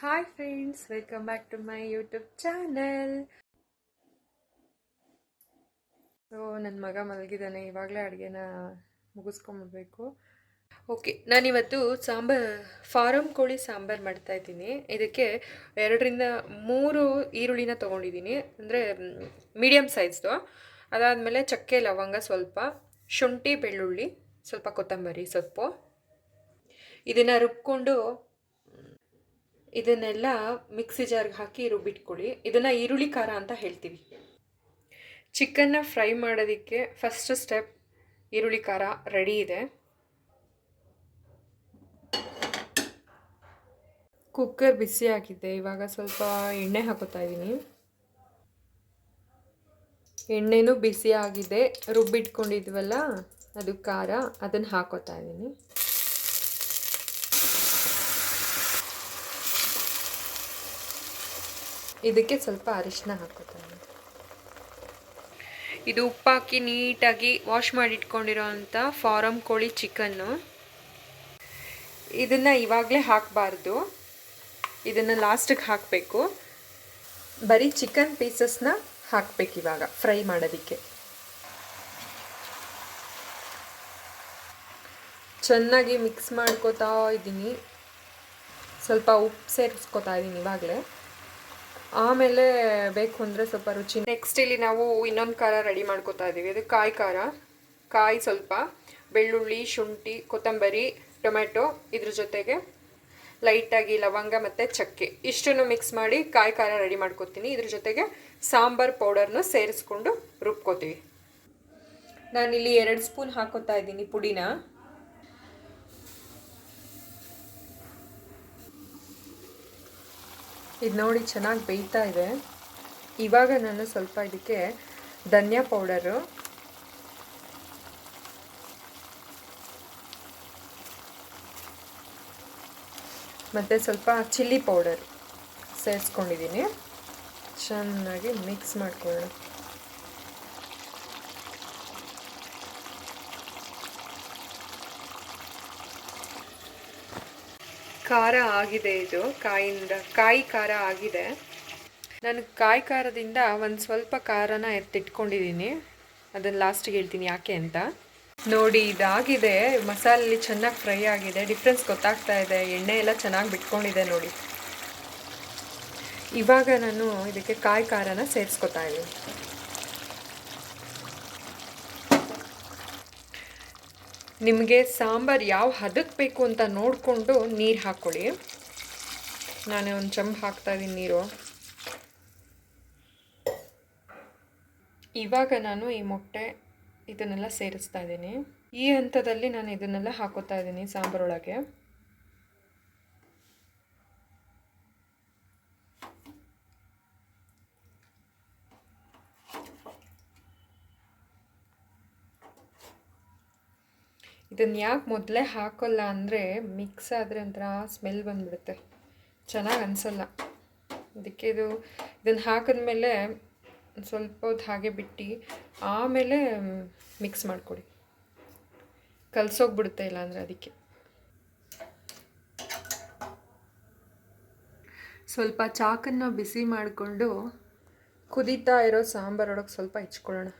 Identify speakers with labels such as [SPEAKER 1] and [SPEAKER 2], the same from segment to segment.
[SPEAKER 1] Hi friends welcome back to my YouTube channel so ನನ್ನ ಮಗ ಮಲಗಿದ್ದಾನೆ ಇವಾಗಲೇ ಅಡುಗೆನ ಮುಗಿಸ್ಕೊಂಬಿಡ್ಬೇಕು. ಓಕೆ ನಾನಿವತ್ತು ಸಾಂಬಾರ್ ಫಾರಮ್ ಕೋಳಿ ಸಾಂಬಾರು ಮಾಡ್ತಾ ಇದ್ದೀನಿ. ಇದಕ್ಕೆ ಎರಡರಿಂದ ಮೂರು ಈರುಳ್ಳಿನ ತೊಗೊಂಡಿದ್ದೀನಿ. ಅಂದರೆ ಮೀಡಿಯಮ್ ಸೈಜ್ದು ಅದಾದಮೇಲೆ ಚಕ್ಕೆ, ಲವಂಗ ಸ್ವಲ್ಪ, ಶುಂಠಿ, ಬೆಳ್ಳುಳ್ಳಿ, ಸ್ವಲ್ಪ ಕೊತ್ತಂಬರಿ ಸೊಪ್ಪು. ಇದನ್ನು ರುಬ್ಕೊಂಡು ಇದನ್ನೆಲ್ಲ ಮಿಕ್ಸಿ ಜಾರ್ಗೆ ಹಾಕಿ ರುಬ್ಬಿಟ್ಕೊಳ್ಳಿ. ಇದನ್ನು ಈರುಳ್ಳಿ ಖಾರ ಅಂತ ಹೇಳ್ತೀವಿ. ಚಿಕನ್ನ ಫ್ರೈ ಮಾಡೋದಕ್ಕೆ ಫಸ್ಟ್ ಸ್ಟೆಪ್ ಈರುಳ್ಳಿ ಖಾರ ರೆಡಿ ಇದೆ. ಕುಕ್ಕರ್ ಬಿಸಿ ಹಾಕಿದ್ದೆ ಇವಾಗ ಸ್ವಲ್ಪ ಎಣ್ಣೆ ಹಾಕೋತಾ ಇದ್ದೀನಿ ಎಣ್ಣೆನೂ ಬಿಸಿ ಆಗಿದೆ. ರುಬ್ಬಿಟ್ಕೊಂಡಿದ್ವಲ್ಲ, ಅದು ಖಾರ, ಅದನ್ನು ಹಾಕೋತಾ ಇದ್ದೀನಿ ಇದಕ್ಕೆ ಸ್ವಲ್ಪ ಅರಿಶಿನ ಹಾಕೋತಾರೆ ಇದು ಉಪ್ಪಾಕಿ ನೀಟಾಗಿ ವಾಶ್ ಮಾಡಿಟ್ಕೊಂಡಿರೋ ಅಂಥ ಫಾರಮ್ ಕೋಳಿ ಚಿಕನ್ನು. ಇದನ್ನು ಇವಾಗಲೇ ಹಾಕಬಾರ್ದು. ಇದನ್ನು ಲಾಸ್ಟಿಗೆ ಹಾಕಬೇಕು. ಬರೀ ಚಿಕನ್ ಪೀಸಸ್ನ ಹಾಕಬೇಕು ಇವಾಗ, ಫ್ರೈ ಮಾಡೋದಕ್ಕೆ. ಚೆನ್ನಾಗಿ ಮಿಕ್ಸ್ ಮಾಡ್ಕೋತಾ ಇದ್ದೀನಿ. ಸ್ವಲ್ಪ ಉಪ್ಪು ಸೇರಿಸ್ಕೊತಾ ಇದ್ದೀನಿ ಇವಾಗಲೇ. ಆಮೇಲೆ ಬೇಕು ಅಂದರೆ ಸ್ವಲ್ಪ ರುಚಿ. ನೆಕ್ಸ್ಟ್ ಇಲ್ಲಿ ನಾವು ಇನ್ನೊಂದು ಖಾರ ರೆಡಿ ಮಾಡ್ಕೋತಾ ಇದ್ದೀವಿ ಅದು ಕಾಯಿ ಖಾರ. ಕಾಯಿ ಸ್ವಲ್ಪ, ಬೆಳ್ಳುಳ್ಳಿ, ಶುಂಠಿ, ಕೊತ್ತಂಬರಿ ಟೊಮೆಟೊ ಇದ್ರ ಜೊತೆಗೆ ಲೈಟಾಗಿ ಲವಂಗ ಮತ್ತು ಚಕ್ಕೆ. ಇಷ್ಟನ್ನು ಮಿಕ್ಸ್ ಮಾಡಿ ಕಾಯಿ ಖಾರ ರೆಡಿ ಮಾಡ್ಕೊತೀನಿ. ಇದ್ರ ಜೊತೆಗೆ ಸಾಂಬಾರ್ ಪೌಡರ್ನ ಸೇರಿಸ್ಕೊಂಡು ರುಬ್ಕೋತೀವಿ. ನಾನಿಲ್ಲಿ ಎರಡು ಸ್ಪೂನ್ ಹಾಕೋತಾ ಇದ್ದೀನಿ ಪುಡಿನ. ಇದು ನೋಡಿ ಚೆನ್ನಾಗಿ ಬೇಯ್ತಾ ಇದೆ. ಇವಾಗ ನಾನು ಸ್ವಲ್ಪ ಇದಕ್ಕೆ ಧನಿಯಾ ಪೌಡರು. ಮತ್ತು ಸ್ವಲ್ಪ ಚಿಲ್ಲಿ ಪೌಡರ್ ಸೇರಿಸ್ಕೊಂಡಿದ್ದೀನಿ ಚೆನ್ನಾಗಿ ಮಿಕ್ಸ್ ಮಾಡ್ಕೊಳ್ಳೋಣ. ಖಾರ ಆಗಿದೆ ಇದು, ಕಾಯಿಂದ, ಕಾಯಿ ಖಾರ ಆಗಿದೆ. ನಾನು ಕಾಯಿ ಖಾರದಿಂದ ಒಂದು ಸ್ವಲ್ಪ ಖಾರನ ಎತ್ತಿಟ್ಕೊಂಡಿದ್ದೀನಿ ಅದನ್ನು ಲಾಸ್ಟಿಗೆ ಹೇಳ್ತೀನಿ ಯಾಕೆ ಅಂತ. ನೋಡಿ, ಇದಾಗಿದೆ. ಮಸಾಲೆಯಲ್ಲಿ ಚೆನ್ನಾಗಿ ಫ್ರೈ ಆಗಿದೆ. ಡಿಫ್ರೆನ್ಸ್ ಗೊತ್ತಾಗ್ತಾ ಇದೆ. ಎಣ್ಣೆ ಎಲ್ಲ ಚೆನ್ನಾಗಿ ಬಿಟ್ಕೊಂಡಿದೆ ನೋಡಿ. ಇವಾಗ ನಾನು ಇದಕ್ಕೆ ಕಾಯಿ ಖಾರನ ಸೇರಿಸ್ಕೊತಾ ಇದ್ದೀನಿ. ನಿಮಗೆ ಸಾಂಬಾರು ಯಾವ ಹದಕ್ಕೆ ಬೇಕು ಅಂತ ನೋಡಿಕೊಂಡು ನೀರು ಹಾಕ್ಕೊಳ್ಳಿ ನಾನು ಒಂದು ಚಂಬು ಹಾಕ್ತಾಯಿದ್ದೀನಿ ನೀರು. ಇವಾಗ ನಾನು ಈ ಮೊಟ್ಟೆ ಇದನ್ನೆಲ್ಲ ಸೇರಿಸ್ತಾ ಇದ್ದೀನಿ ಈ ಹಂತದಲ್ಲಿ ನಾನು ಇದನ್ನೆಲ್ಲ ಹಾಕೋತಾ ಇದ್ದೀನಿ ಸಾಂಬಾರೊಳಗೆ ಇದನ್ನು ಯಾಕೆ ಮೊದಲೇ ಹಾಕೋಲ್ಲ ಅಂದರೆ ಮಿಕ್ಸ್ ಆದರೆ ಒಂಥರ ಸ್ಮೆಲ್ ಬಂದುಬಿಡುತ್ತೆ. ಚೆನ್ನಾಗಿ ಅನಿಸಲ್ಲ. ಅದಕ್ಕೆ ಇದು, ಇದನ್ನು ಹಾಕಿದ್ಮೇಲೆ ಸ್ವಲ್ಪ ಹೊತ್ತು ಹಾಗೆ ಬಿಟ್ಟು, ಆಮೇಲೆ ಮಿಕ್ಸ್ ಮಾಡಿಕೊಡಿ. ಕಲಸೋಗ್ಬಿಡುತ್ತೆ ಇಲ್ಲ ಅಂದರೆ ಅದಕ್ಕೆ. ಸ್ವಲ್ಪ ಚಾಕನ್ನು ಬಿಸಿ ಮಾಡಿಕೊಂಡು ಕುದೀತಾ ಇರೋ ಸಾಂಬಾರೊಳಗೆ ಸ್ವಲ್ಪ ಹೆಚ್ಕೊಳ್ಳೋಣ.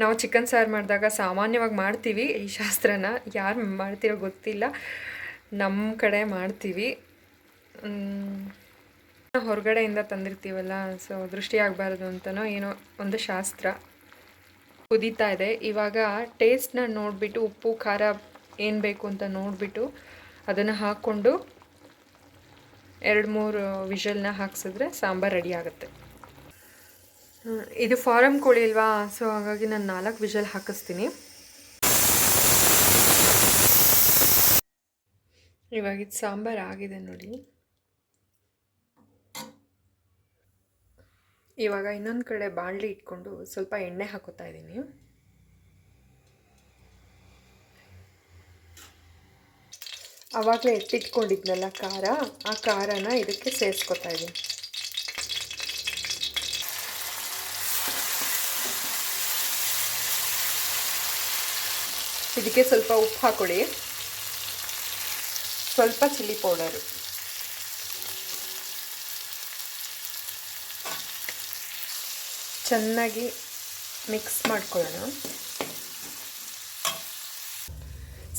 [SPEAKER 1] ನಾವು ಚಿಕನ್ ಸಾರು ಮಾಡಿದಾಗ ಸಾಮಾನ್ಯವಾಗಿ ಮಾಡ್ತೀವಿ. ಈ ಶಾಸ್ತ್ರನ ಯಾರು ಮಾಡ್ತಿರೋ ಗೊತ್ತಿಲ್ಲ. ನಮ್ಮ ಕಡೆ ಮಾಡ್ತೀವಿ. ಹೊರಗಡೆಯಿಂದ ತಂದಿರ್ತೀವಲ್ಲ, ಸೊ ದೃಷ್ಟಿ ಆಗಬಾರ್ದು ಅಂತನೋ ಏನೋ ಒಂದು ಶಾಸ್ತ್ರ ಕುದೀತಾ ಇದೆ. ಇವಾಗ ಟೇಸ್ಟ್ನ ನೋಡಿಬಿಟ್ಟು ಉಪ್ಪು, ಖಾರ ಏನು ಬೇಕು ಅಂತ ನೋಡಿಬಿಟ್ಟು ಅದನ್ನು ಹಾಕ್ಕೊಂಡು ಎರಡು ಮೂರು ವಿಷಲ್ನ ಹಾಕ್ಸಿದ್ರೆ ಸಾಂಬಾರು ರೆಡಿ ಆಗುತ್ತೆ. ಇದು ಫಾರಮ್ ಕೋಳಿ ಅಲ್ವಾ? ಸೊ ಹಾಗಾಗಿ ನಾನು ನಾಲ್ಕು ವಿಷಲ್ ಹಾಕಿಸ್ತೀನಿ. ಇವಾಗ ಇದು ಸಾಂಬಾರು ಆಗಿದೆ ನೋಡಿ. ಇವಾಗ ಇನ್ನೊಂದು ಕಡೆ ಬಾಣಲಿ ಇಟ್ಕೊಂಡು ಸ್ವಲ್ಪ ಎಣ್ಣೆ ಹಾಕೋತಾ ಇದ್ದೀನಿ. ಆವಾಗಲೇ ಎತ್ತಿಟ್ಕೊಂಡಿದ್ನಲ್ಲ ಖಾರ, ಆ ಖಾರನ ಇದಕ್ಕೆ ಸೇರಿಸ್ಕೊತಾ ಇದ್ದೀನಿ. ಇದಕ್ಕೆ ಸ್ವಲ್ಪ ಉಪ್ಪು ಹಾಕೊಳ್ಳಿ ಸ್ವಲ್ಪ ಚಿಲ್ಲಿ ಪೌಡರು. ಚೆನ್ನಾಗಿ ಮಿಕ್ಸ್ ಮಾಡ್ಕೊಳ್ಳೋಣ.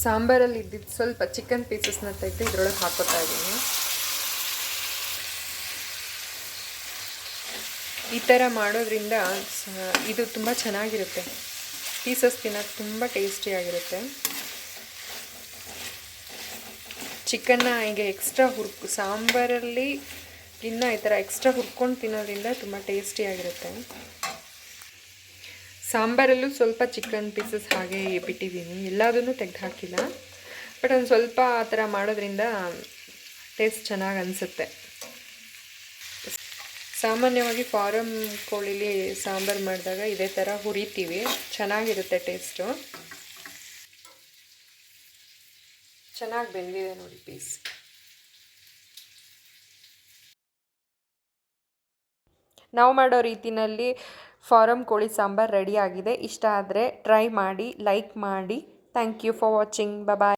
[SPEAKER 1] ಸಾಂಬಾರಲ್ಲಿ ಇದ್ದಿದ್ದು ಸ್ವಲ್ಪ ಚಿಕನ್ ಪೀಸಸ್ನ ತೆಗೆದು ಇದ್ರೊಳಗೆ ಹಾಕೋತಾ ಇದ್ದೀನಿ. ಈ ಥರ ಮಾಡೋದ್ರಿಂದ ಇದು ತುಂಬ ಚೆನ್ನಾಗಿರುತ್ತೆ. ಪೀಸಸ್ ತಿನ್ನೋಕ್ಕೆ ತುಂಬ ಟೇಸ್ಟಿಯಾಗಿರುತ್ತೆ ಚಿಕನ್ನ ಹೀಗೆ ಎಕ್ಸ್ಟ್ರಾ ಹುರ್ಕು, ಸಾಂಬಾರಲ್ಲಿ ಇನ್ನು ಈ ಥರ ಎಕ್ಸ್ಟ್ರಾ ಹುರ್ಕೊಂಡು ತಿನ್ನೋದ್ರಿಂದ ತುಂಬ ಟೇಸ್ಟಿಯಾಗಿರುತ್ತೆ ಸಾಂಬಾರಲ್ಲೂ ಸ್ವಲ್ಪ ಚಿಕನ್ ಪೀಸಸ್ ಹಾಗೆ ಬಿಟ್ಟಿದ್ದೀನಿ. ಎಲ್ಲದನ್ನೂ ತೆಗೆದು ಹಾಕಿಲ್ಲ. ಬಟ್ ಒಂದು ಸ್ವಲ್ಪ ಆ ಥರ ಮಾಡೋದ್ರಿಂದ ಟೇಸ್ಟ್ ಚೆನ್ನಾಗಿ ಅನಿಸುತ್ತೆ. ಸಾಮಾನ್ಯವಾಗಿ ಫಾರಮ್ ಕೋಳಿಲಿ ಸಾಂಬಾರು ಮಾಡಿದಾಗ ಇದೇ ಥರ ಹುರಿತೀವಿ. ಚೆನ್ನಾಗಿರುತ್ತೆ ಟೇಸ್ಟು. ಚೆನ್ನಾಗಿ ಬೆಂದಿದೆ ನೋಡಿ ಪೀಸ್ ನಾವು ಮಾಡೋ ರೀತಿನಲ್ಲಿ ಫಾರಮ್ ಕೋಳಿ ಸಾಂಬಾರು ರೆಡಿ ಆಗಿದೆ. ಇಷ್ಟ ಆದರೆ ಟ್ರೈ ಮಾಡಿ ಲೈಕ್ ಮಾಡಿ. Thank you for watching bye